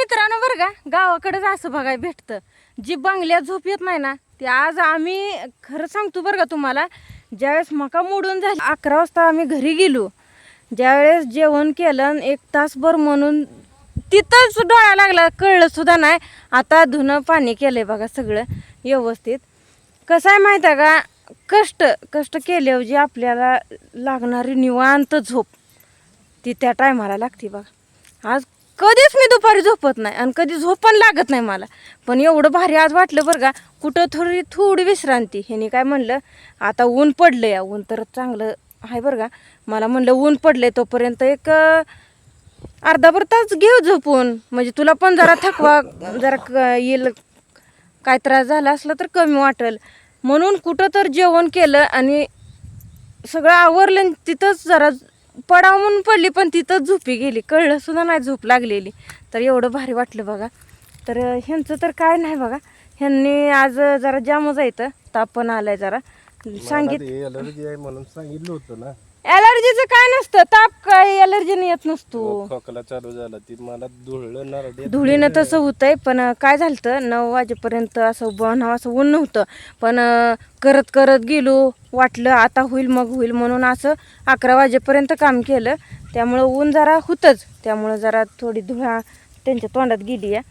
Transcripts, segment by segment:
मित्रांनो बरं का गावाकडेच असं बघाय भेटतं. जी बंगल्यात झोप येत नाही ना ती आज आम्ही खरं सांगतो बरं का तुम्हाला ज्यावेळेस मका मोडून झाली अकरा वाजता आम्ही घरी गेलो. ज्यावेळेस जेवण केलं एक तासभर म्हणून तिथंच डोळा लागला कळलं सुद्धा नाही. आता धुणं पाणी केलंय बघा सगळं व्यवस्थित. कसं आहे माहीत आहे का कष्ट कष्ट केल्याऐवजी आपल्याला लागणारी निवांत झोप ती त्या टायमाला लागते बघा. आज कधीच मी दुपारी झोपत नाही आणि कधी झोप पण लागत नाही मला. पण एवढं भारी आज वाटलं बरं का कुठं थोडी थोडी विश्रांती. ह्याने काय म्हणलं आता ऊन पडलं या ऊन तर चांगलं आहे बरं का. मला म्हणलं ऊन पडले तोपर्यंत एक अर्धाभर तास घेऊ झोपून. म्हणजे तुला पण जरा थकवा जरा येईल काय त्रास झाला असला तर कमी वाटेल. म्हणून कुठं तर जेवण केलं आणि सगळं आवरलं तिथंच जरा पडाव म्हणून पडली पण तिथंच झोपी गेली. कळलं सुद्धा नाही झोप लागलेली. तर एवढं भारी वाटलं बघा. तर ह्यांचं तर काय नाही बघा. ह्यांनी आज जरा जामच येतं ताप पण आलाय जरा. सांगित म्हणून सांगितलं होतं ना. ॲलर्जीचं काय नसतं ताप काय ॲलर्जीने येत नसतो. खोकला चालू झाला ती मला धुळलं नारळ धुळीनं तसं होतंय पण काय झालं नऊ वाजेपर्यंत असं बनावं असं ऊन नव्हतं. पण करत करत गेलो वाटलं आता होईल मग होईल म्हणून असं अकरा वाजेपर्यंत काम केलं. त्यामुळं ऊन जरा होतंच त्यामुळं जरा थोडी धुळा त्यांच्या तोंडात गेली आहे.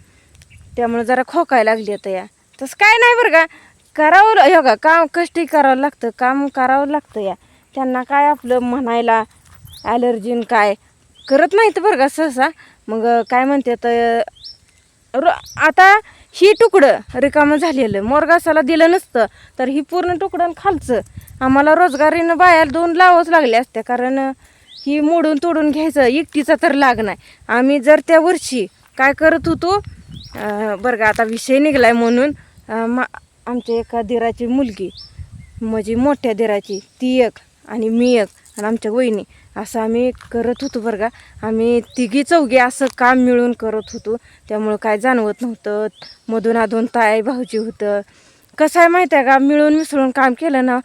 त्यामुळं जरा खोकायला लागली आता या. तसं काय नाही बरं का करावं हे का काम कष्टही करावं लागतं काम करावं लागतं या. त्यांना काय आपलं म्हणायला ॲलर्जीन काय? करत नाहीत बरं का सहसा. मग काय म्हणते तर र आता ही तुकडं रिकामं झालेलं. मोरगासाला दिलं नसतं तर ही पूर्ण तुकडं आणि खालचं. आम्हाला रोजगारीनं बायाला दोन लावच लागले असते कारण ही मोडून तोडून घ्यायचं एकटीचा तर लाग नाही. आम्ही जर त्या वर्षी काय करत होतो बरं का आता विषय निघलाय म्हणून मा आमच्या एका दिराची मुलगी म्हणजे मोठ्या दिराची ती एक आणि मी एक आणि आमच्या वहिनी. असं आम्ही करत होतो बरं का. आम्ही तिघी चौघी असं काम मिळून करत होतो. त्यामुळं काय जाणवत नव्हतं. मधून अधून ताई भाऊजी होतं. कसं आहे माहिती आहे का? मिळून मिसळून काम केलं ना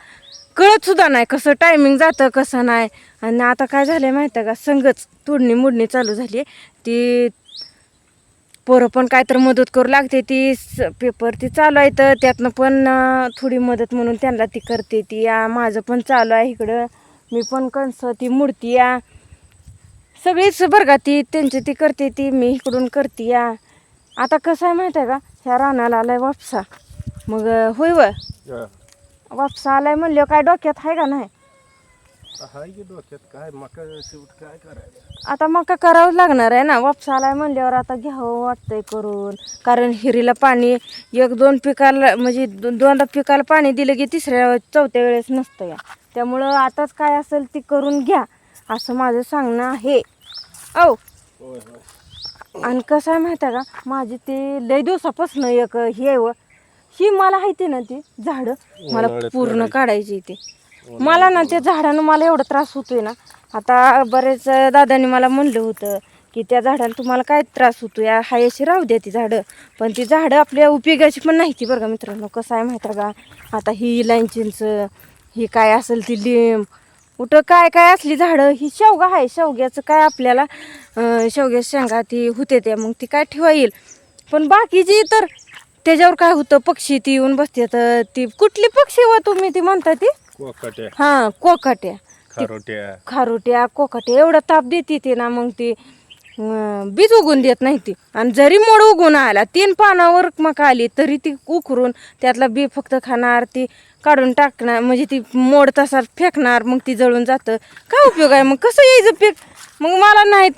कळतसुद्धा नाही कसं टायमिंग जातं कसं नाही. आणि आता काय झालं आहे माहिती आहे का? संगच तोडणी मोडणी चालू झाली ती पोरं पण काय तर मदत करू लागते. ती पेपर ती चालू आहे तर त्यातनं पण थोडी मदत म्हणून त्यांना ती करते. ती या माझं पण चालू आहे इकडं. मी पण कंस ती मूर्ती या सगळीच बरं का ती त्यांची ती करते ती मी इकडून करते या आता कसं आहे माहिती आहे का? ह्या रानाला आलाय वापसा. मग होय व? वापसा आलाय म्हणलं काय डोक्यात आहे का नाही? हाय की डोक्यात काय मका शेवट काय करायचं आता मग का करावं लागणार आहे ना. वापसा आलाय म्हणल्यावर आता घ्यावं वाटतंय करून. कारण हिरीला पाणी एक दोन पिकाला म्हणजे दो- दोनदा पिकाला पाणी दिलं की तिसऱ्या चौथ्या वेळेस नसतं या. त्यामुळं आताच काय असेल ती करून घ्या असं माझं सांगणं आहे. औ. होय होय आणि कसं आहे माहिती आहे का? माझी ती लय दिवसापासून एक हे आहे व. ही मला माहिती ना ती झाडं. मला उन्हाळ्यात पूर्ण काढायची ती. मला ना त्या झाडानं मला एवढा त्रास होतोय ना. आता बरेच दादांनी मला म्हणलं होतं की त्या झाडाला तुम्हाला काय त्रास होतो या हाय अशी राहू द्या ती झाडं. पण ती झाडं आपल्या उपयोगाची पण नाही ती बरं का मित्रांनो. कसं आहे माहिती आहे का? आता ही इलायची ही काय असेल ती लिंब. कुठं काय काय असली झाडं? ही शेवगा आहे. शेवग्याचं काय आपल्याला शेवग्या शेंगा ती होते त्या. मग ती काय ठेवा येईल पण बाकीची तर त्याच्यावर काय होतं? पक्षी ती येऊन बसते. तर ती कुठली पक्षी व तुम्ही ती म्हणता ती? कोकाट्या हां कोकाट्या खारोट्या. खारुट्या कोकाट्या एवढा ताप देते ती ना मग ती बीज उगून देत नाही ती. आणि जरी मोड उगून आला तीन पानावर मका आली तरी ती उकरून त्यातला बी फक्त खाणार ती काढून टाकणार म्हणजे ती मोड तसा फेकणार मग ती जळून जातं. काय उपयोग आहे? मग कसं यायचं पीक? मग मला नाही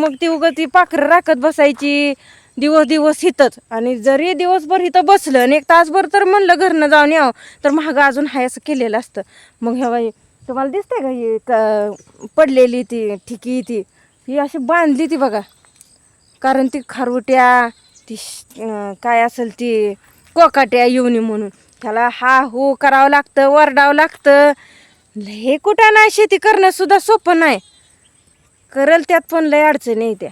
मग ती उगं ती पाखरं राखत बसायची. दिवस दिवस हितच. आणि जरी दिवसभर इथं बसलं आणि एक तासभर तर म्हणलं घरनं जाऊन यावं तर महागं अजून हाय असं केलेलं असतं. मग ह्या बाई तुम्हाला दिसतंय का ही का पडलेली ती ठिकी ती? ही अशी बांधली ती बघा. कारण ती खारुट्या ती श- काय असेल ती कोकाट्या येऊनी म्हणून. त्याला हा हो करावं लागतं वरडावं लागतं. हे कुठं नाही शेती करणं सुद्धा सोपं नाही. करल त्यात पण लय अडचणी आहे त्या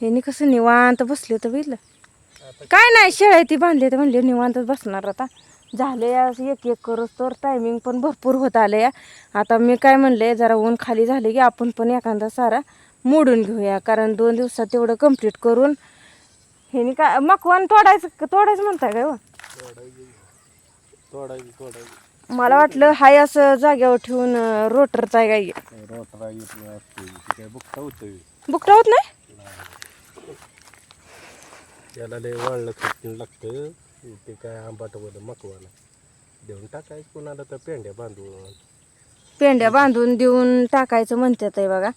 ह्यांनी कसं निवांत बसले तर बघितलं? काय नाही शेळ्या ती बांधली तर म्हणले निवांतच बसणार आता. झाले एक एक करोस तर टायमिंग पण भरपूर होत आलं या आता मी काय म्हणले जरा ऊन खाली झाले की आपण पण एखादा सारा मोडून घेऊया. कारण दोन दिवसात तेवढं कंप्लीट करून ह्यानी काय मकवान तोडायचं तोडायचं म्हणताय काय हो? तोडायची मला वाटलं हाय असं जाग्यावर ठेवून रोटरचा आहे काय? रोटरा बुकटा होत नाही. त्याला लय वाळलं खत लागतं. ते काय आंबाट बोल मकवाला. देऊन टाकायचं कोणाला तर पेंड्या बांधून. पेंड्या बांधून देऊन टाकायचं म्हणतात आहे बघा.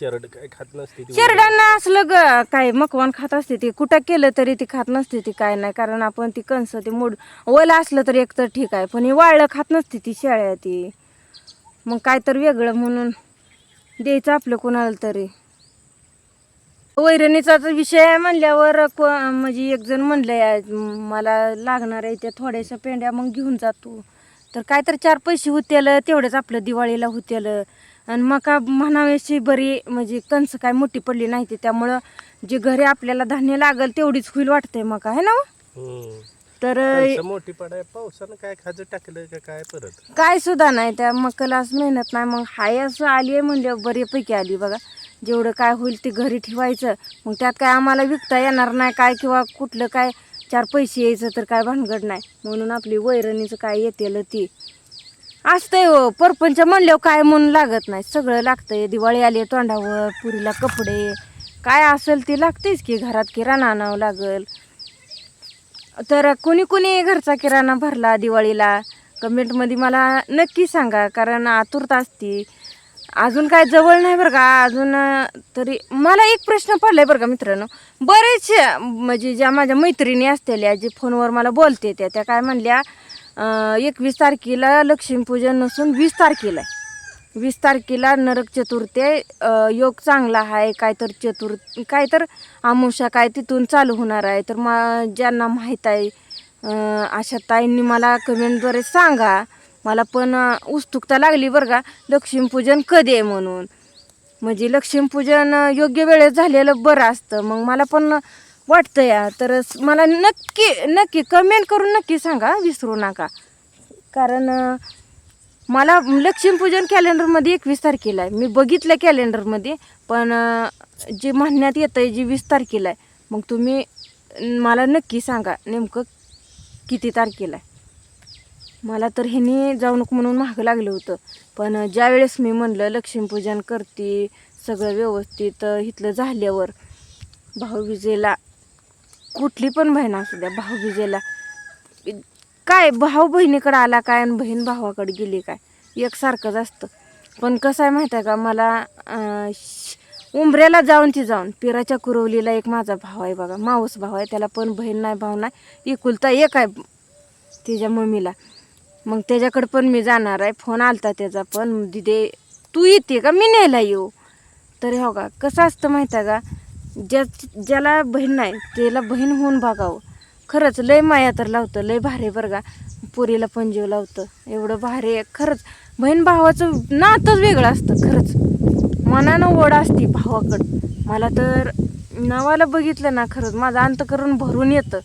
शरड काय खात नसते ती शेरडांना असलं ग काय मकवान खात असते ती. कुठं केलं तरी ती खात नसते ती काय नाही. कारण आपण ती कणस ती मोड ओलं असलं तर एक तर ठीक आहे. पण हे वाळलं खात नसते ती शेळ्या ती. मग काय तर वेगळं म्हणून द्यायचं आपलं कोणाला तरी. वैरणीचा विषय आहे म्हणल्यावर को म्हणजे एक जण म्हणलंय मला लागणार आहे त्या थोड्याशा पेंड्या मग घेऊन जातो तर काय तर चार पैसे होतेल तेवढंच आपलं दिवाळीला होतेल आणि मका म्हणावीशी बरी म्हणजे कंस काय मोठी पडली नाही ती त्यामुळं जे घरी आपल्याला धान्य लागल तेवढीच होईल वाटतंय मका है ना हो? हम्म. तर कणसं मोठी पडाय पावसानं काय खाजं टाकलं का काय परत काय सुद्धा नाही त्या मकाला असं मेहनत नाही मग हाय असं आली आहे म्हणजे बऱ्यापैकी आली बघा जेवढं काय होईल ते घरी ठेवायचं. मग त्यात काय आम्हाला विकता येणार नाही काय किंवा कुठलं काय चार पैसे यायचं तर काय भानगड नाही. म्हणून आपली वैरणीचं काय येतेलं ती. असतंय हो परपंच म्हणल्यावर काय म्हणून लागत नाही. सगळं लागतंय. दिवाळी आली तोंडावर पुरीला कपडे. काय असेल ते लागतेच की घरात किराणा आणावं लागल. तर कोणी कोणी घरचा किराणा भरला दिवाळीला? कमेंटमध्ये मला नक्की सांगा कारण आतुरता असती. अजून काय जवळ नाही बरं का अजून तरी मला एक प्रश्न पडलाय बरं का मित्रांनो. बरेच म्हणजे ज्या माझ्या मैत्रिणी असलेल्या जे फोनवर मला बोलते त्या त्या काय म्हणल्या एकवीस तारखेला लक्ष्मीपूजन नसून वीस तारखेला आहे. वीस तारखेला नरक चतुर्थी आहे. योग चांगला आहे काय तर चतुर काय तर अमावस्या काय तिथून चालू होणार आहे. तर मा ज्यांना माहीत आहे अशा ताईंनी मला कमेंटद्वारे सांगा. मला पण उत्सुकता लागली बरं का. लक्ष्मीपूजन कधी आहे म्हणून? म्हणजे लक्ष्मीपूजन योग्य वेळेत झालेलं बरं असतं. मग मला पण वाटतं या. तर मला नक्की नक्की कमेंट करून नक्की सांगा विसरू नका. कारण मला लक्ष्मीपूजन कॅलेंडरमध्ये एकवीस तारखेला आहे. मी बघितलं कॅलेंडरमध्ये पण जे म्हणण्यात येतं आहे जी वीस तारखेला आहे. मग तुम्ही मला नक्की सांगा नेमकं किती तारखेला आहे. मला तर ह्यानी जाऊ नको म्हणून महाग लागलं होतं. पण ज्यावेळेस मी म्हणलं लक्ष्मीपूजन करते सगळं व्यवस्थित इथलं झाल्यावर भाऊबीजेला कुठली पण बहीण असू द्या भाऊबीजेला काय भाऊ बहिणीकडं आला काय आणि बहीण भावाकडे गेली काय? एकसारखंच असतं. पण कसं आहे माहिती आहे का? मला श- उंबऱ्याला जाऊन ती जाऊन पिराच्या कुरवलीला एक माझा भाव आहे बघा मावस भाव आहे त्याला पण बहीण नाही भाव नाही एकुलता एक आहे तिच्या मम्मीला. मग त्याच्याकडे पण मी जाणार आहे. फोन आलता त्याचा पण दिदे तू येते का? मी न्यायला येऊ. तर हो का कसं असतं माहिती आहे का? ज्या ज्याला बहीण नाही त्याला बहीण होऊन बघावं. खरंच लय माया तर लावतं लय भारी बरं का. पुरीला पण जीव लावतं. एवढं भारी आहे. खरंच बहीण भावाचं नातंच वेगळं असतं खरंच. मनानं ओढ असते भावाकडं. मला तर नावाला बघितलं ना खरंच. माझं अंतकरण भरून येतं.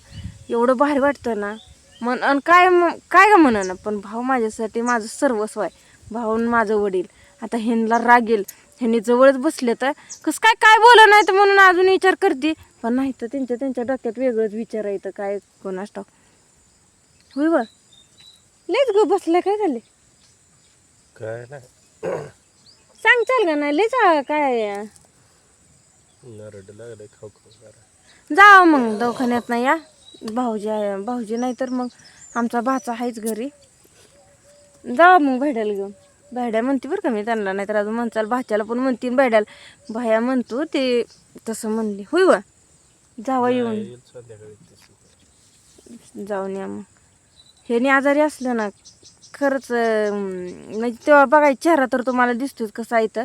एवढं भारी वाटतं ना. मन आणि काय म- काय का म्हणा ना पण भाऊ माझ्यासाठी माझं सर्वस्व आहे. भाऊन माझं वडील. आता ह्यांना रागेल ह्यांनी जवळच बसले तर कसं काय काय बोला नाही तर म्हणून अजून विचार करते. पण नाही तर त्यांच्या त्यांच्या डोक्यात वेगळंच विचार येतं काय कोणास टाक होय बा. लयच ग बसलं काय झाले? काय नाही. सांग चाल का नाही लयच आ- काय नरड लागलं खाऊ खाऊ करा जा मग दवाखान्यात नाही या. भाऊजी आहे भाऊजी नाही तर मग आमचा भाचा आहेच घरी. जा मग भेडायला घेऊन. भेड्या म्हणते बरं का मी त्यांना नाही तर अजून म्हणचाल भाच्याला पण म्हणतीन भेड्याला. भाया म्हणतो ते तसं म्हणली. होय वा? जावा येऊन. जाऊन या मग. ह्याने आजारी असलं ना खरंच म्हणजे तेव्हा बघायचा चेहरा तर तुम्हाला दिसतोच कसा आहे तर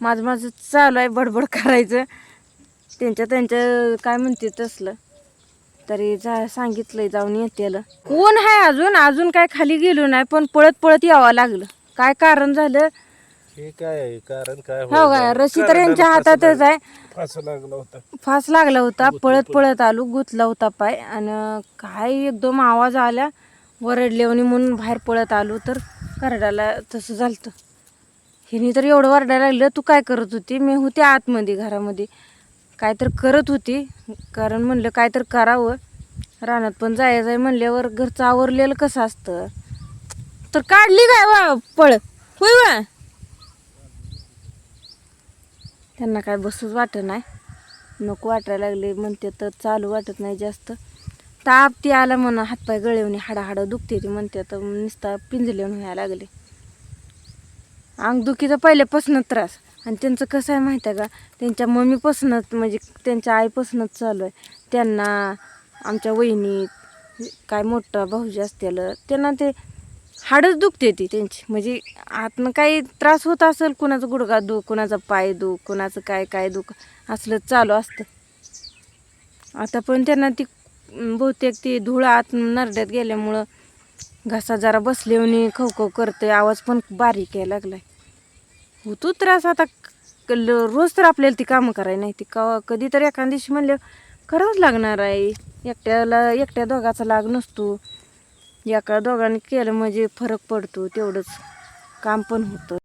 माझं माझं चालू आहे बडबड करायचं. त्यांच्या त्यांच्या काय म्हणते तसलं. तरी जा सांगितलंय जाऊन येतेल ऊन आहे अजून? अजून काय खाली गेलो नाही पण पळत पळत यावं लागलं. काय कारण झालं? हे काय आहे? कारण काय हो काय? रशी तर यांच्या हातातच आहे. फास लागला होता. फास लागला होता पळत पळत आलो गुतला होता पाय. आणि काय एकदम आवाज आला वरडल्यावनी म्हणून बाहेर पळत आलो तर करडाला तसं झालं हिने तर एवढं वरडायला लागलं तू काय करत होती? मी होते आतमध्ये घरामध्ये. काय तर करत होती. कारण म्हणलं काय तर करावं. रानात पण जायचं आहे म्हणल्यावर घरचं आवरलेलं कसं असतं? तर काढली काय वा पळ. होय वा. त्यांना काय बसूच वाटत नाही. नको वाटायला लागले. म्हणते तर चालू वाटत नाही जास्त. ताप ती आला म्हणा हातपाय गळवणे हाडा हाडं दुखते ती म्हणते तर नुसता पिंजले व्हायला लागले. अंगदुखीचा पहिल्यापासून त्रास. आणि त्यांचं कसं आहे माहिती आहे का? त्यांच्या मम्मीपासूनच म्हणजे त्यांच्या आईपासूनच चालू आहे. त्यांना आमच्या वहिनीत काय मोठा भाऊजी असतील त्यांना ते हाडच दुखते ती त्यांची. म्हणजे आतनं काही त्रास होत असेल कुणाचं गुडघा दुख कोणाचा पाय दुख कुणाचं काय काय दुख असलं चालू असतं. आता पण त्यांना ती बहुतेक ती धूळ आत नरड्यात गेल्यामुळं घसा जरा बसले खवखव करते आवाज पण बारीक यायला लागलाय. होतो त्रास आता रोज तर आपल्याला ती कामं करायला नाही ती का कधी तर एखाद दिवशी म्हणलं करावंच लागणार आहे. एकट्याला एकट्या दोघाचा लाग नसतो. एका दोघांनी केलं म्हणजे फरक पडतो तेवढंच काम पण होतं.